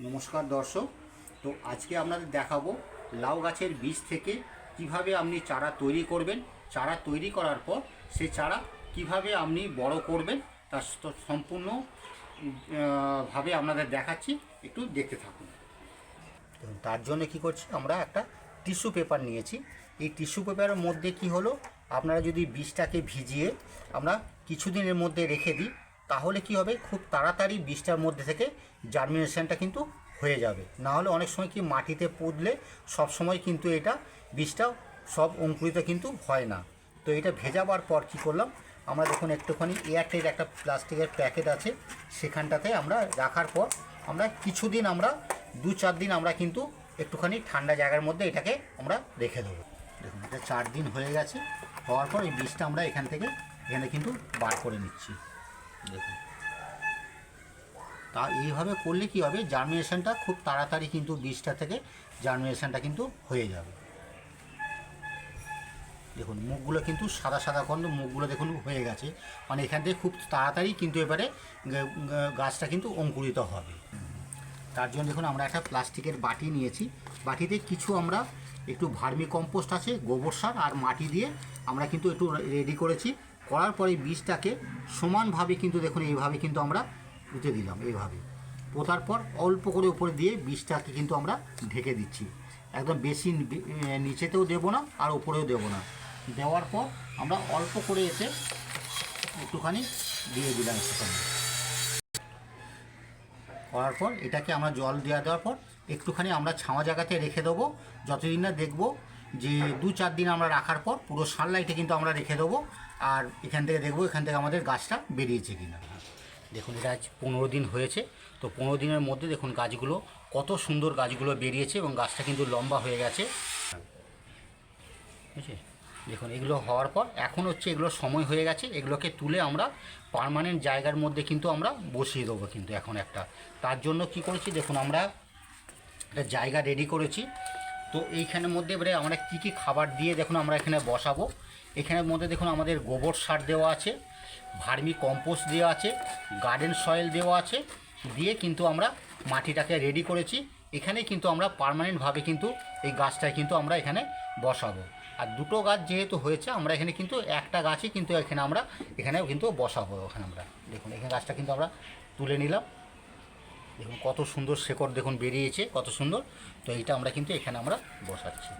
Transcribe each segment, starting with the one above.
নমস্কার দর্শক। তো আজকে আপনাদের দেখাবো লাউ গাছের বীজ থেকে কীভাবে আপনি চারা তৈরি করবেন। চারা তৈরি করার পর সেই চারা কীভাবে আপনি বড় করবেন তার স- সম্পূর্ণ ভাবে আপনাদের দেখাচ্ছি। একটু দেখতে থাকুন। তার জন্য কি করছি, আমরা একটা টিস্যু পেপার নিয়েছি। এই টিস্যু পেপারের মধ্যে কি হলো, আপনারা যদি বীজটাকে ভিজিয়ে আমরা কিছুদিনের মধ্যে রেখে দিই তাহলে কি হবে? খুব তাড়াতাড়ি বীজটার মধ্যে থেকে জার্মিনেশনটা কিন্তু হয়ে যাবে। না হলে অনেক সময় কি মাটিতে পুঁতলে সব সময় কিন্তু এটা বীজটা সব অঙ্কুরিত কিন্তু হয় না। তো এটা ভেজাবার পর কি করলাম? আমরা দেখুন একটুখানি এয়ারটেল একটা প্লাস্টিকের প্যাকেট আছে, সেখানটাতে আমরা রাখার পর আমরা কিছুদিন আমরা, দু চার দিন আমরা কিন্তু একটুখানি ঠান্ডা জায়গার মধ্যে এটাকে আমরা রেখে দেবো। দেখুন, এটা চার দিন হয়ে গেছে, হওয়ার পর এই বীজটা আমরা এখান থেকে এখানে কিন্তু বার করে নিচ্ছি। দেখুন। তা এইভাবে করলে কি হবে? জার্মিনেশনটা খুব তাড়াতাড়ি কিন্তু বীজটা থেকে জার্মিনেশনটা কিন্তু হয়ে যাবে। দেখুন, মুখগুলো কিন্তু সাদা সাদা কন্দ মুখগুলো দেখুন হয়ে গেছে। মানে এখান থেকে খুব তাড়াতাড়ি কিন্তু এবারে গাছটা কিন্তু অঙ্কুরিত হবে। তার জন্য দেখুন, আমরা একটা প্লাস্টিকের বাটি নিয়েছি। বাটিতে কিছু আমরা একটু ভার্মি কম্পোস্ট আছে, গোবর সার আর মাটি দিয়ে আমরা কিন্তু একটু রেডি করেছি। করার পরে বীজটাকে সমানভাবে কিন্তু দেখুন, এইভাবে কিন্তু আমরা পুঁতে দিলাম, এইভাবে। পোতার পর অল্প করে উপরে দিয়ে বীজটাকে কিন্তু আমরা ঢেকে দিচ্ছি। একদম বেশি নিচেতেও দেবো না, আর উপরেও দেবো না। দেওয়ার পর আমরা অল্প করে এসে একটুখানি দিয়ে দিলাম একটুখানি করার পর এটাকে আমরা জল দেওয়া দেওয়ার পর একটুখানি আমরা ছাওয়া জায়গাতে রেখে দেবো। যতদিন না দেখব যে দু চার দিন আমরা রাখার পর পুরো সানলাইটে কিন্তু আমরা রেখে দেবো। আর এখান থেকে দেখব এখান থেকে আমাদের গাছটা বেরিয়েছে কিনা। দেখুন, এটা আজ পনেরো দিন হয়েছে। তো পনেরো দিনের মধ্যে দেখুন গাছগুলো, কত সুন্দর গাছগুলো বেরিয়েছে এবং গাছটা কিন্তু লম্বা হয়ে গেছে। বুঝছে দেখুন, এগুলো হওয়ার পর এখন হচ্ছে এগুলো সময় হয়ে গেছে। এগুলোকে তুলে আমরা পার্মানেন্ট জায়গার মধ্যে কিন্তু আমরা বসিয়ে দেবো কিন্তু এখন একটা। তার জন্য কি করেছি? দেখুন, আমরা একটা জায়গা রেডি করেছি। তো এইখানের মধ্যে এবারে আমরা কী কী খাবার দিয়ে দেখুন আমরা এখানে বসাবো। এখানের মধ্যে দেখুন আমাদের গোবর সার দেওয়া আছে, ভার্মি কম্পোস্ট দেওয়া আছে, গার্ডেন সয়েল দেওয়া আছে, দিয়ে কিন্তু আমরা মাটিটাকে রেডি করেছি। এখানে কিন্তু আমরা পার্মানেন্টভাবে কিন্তু এই গাছটায় কিন্তু আমরা এখানে বসাবো। আর দুটো গাছ যেহেতু হয়েছে, আমরা এখানে কিন্তু একটা গাছই কিন্তু এখানে আমরা, এখানেও কিন্তু বসাবো ওখানে আমরা। দেখুন, এখানে গাছটা কিন্তু আমরা তুলে নিলাম। দেখুন, কত সুন্দর শেকড় দেখুন বেরিয়েছে, কত সুন্দর। তো এইটা আমরা কিন্তু এখানে আমরা বসাচ্ছি।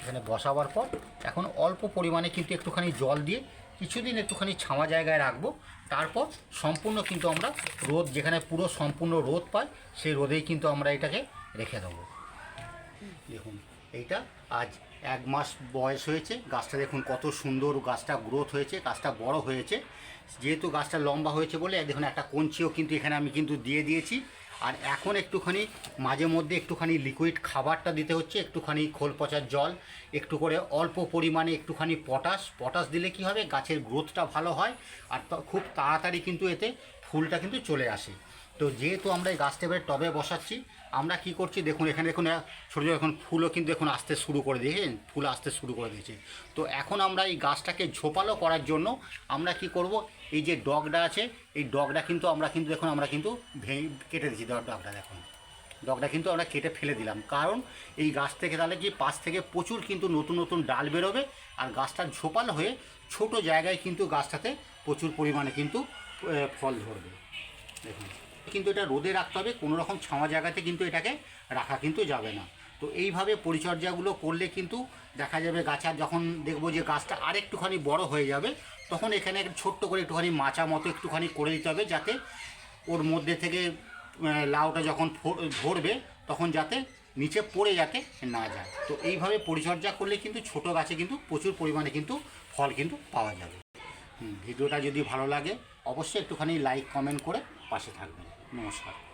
এখানে বসাবার পর এখন অল্প পরিমাণে কিন্তু একটুখানি জল দিয়ে কিছুদিন একটুখানি ছাওয়া জায়গায় রাখব। তারপর সম্পূর্ণ কিন্তু আমরা রোদ, যেখানে পুরো সম্পূর্ণ রোদ পাই সেই রোদেই কিন্তু আমরা এটাকে রেখে দেবো। দেখুন এইটা। আজ এক মাস বয়স হয়েছে। গাছটা দেখুন কত সুন্দর গাছটা গ্রোথ হয়েছে, গাছটা বড় হয়েছে। যেহেতু গাছটা লম্বা হয়েছে বলে, দেখুন একটা কঞ্চিও কিন্তু এখানে আমি কিন্তু দিয়ে দিয়েছি। আর এখন একটুখানি, মাঝে মধ্যে একটুখানি লিকুইড খাবারটা দিতে হচ্ছে, একটুখানি খোল পচার জল, একটু করে অল্প পরিমাণে একটুখানি পটাশ পটাশ দিলে কি হবে? গাছের গ্রোথটা ভালো হয়, আর খুব তাড়াতাড়ি কিন্তু এতে ফুলটা কিন্তু চলে আসে। তো যেহেতু আমরা এই গাছটা এবারে টবে বসাচ্ছি, আমরা কি করছি? দেখুন, এখানে দেখুন ছোটো ছোটো এখন ফুলও কিন্তু এখন আসতে শুরু করে দিয়েছেন ফুল আসতে শুরু করে দিয়েছে। তো এখন আমরা এই গাছটাকে ঝোপালো করার জন্য আমরা কি করব? এই যে ডগটা আছে, এই ডগটা কিন্তু আমরা কিন্তু দেখুন, আমরা কিন্তু ভেঙে কেটে ডগ- ডগটা দেখুন। ডগটা কিন্তু আমরা কেটে ফেলে দিলাম, কারণ এই গাছ থেকে তাহলে কি পাশ থেকে প্রচুর কিন্তু নতুন নতুন ডাল বেরোবে আর গাছটা ঝোপাল হয়ে ছোট জায়গায় কিন্তু গাছটাতে প্রচুর পরিমাণে কিন্তু ফল ধরবে। দেখুন। কিন্তু এটা রোদে রাখতে হবে, কোনো রকম ছাওয়া জায়গাতে কিন্তু এটাকে রাখা কিন্তু যাবে না। তো এইভাবে পরিচর্যাগুলো করলে কিন্তু দেখা যাবে গাছের যখন দেখব যে গাছটা আরেকটুখানি বড় হয়ে যাবে, তখন এখানে একটা ছোট্ট করে একটুখানি মাচা মতো একটুখানি করে দিতে হবে যাতে ওর মধ্যে থেকে লাউটা যখন ধরবে তখন যাতে নিচে পড়ে যাতে না যায়। তো এইভাবে পরিচর্যা করলে কিন্তু ছোট গাছে কিন্তু প্রচুর পরিমাণে কিন্তু ফল কিন্তু পাওয়া যাবে। ভিডিওটা যদি ভালো লাগে অবশ্যই একটুখানি লাইক কমেন্ট করে পাশে থাকবেন। নমস্কার।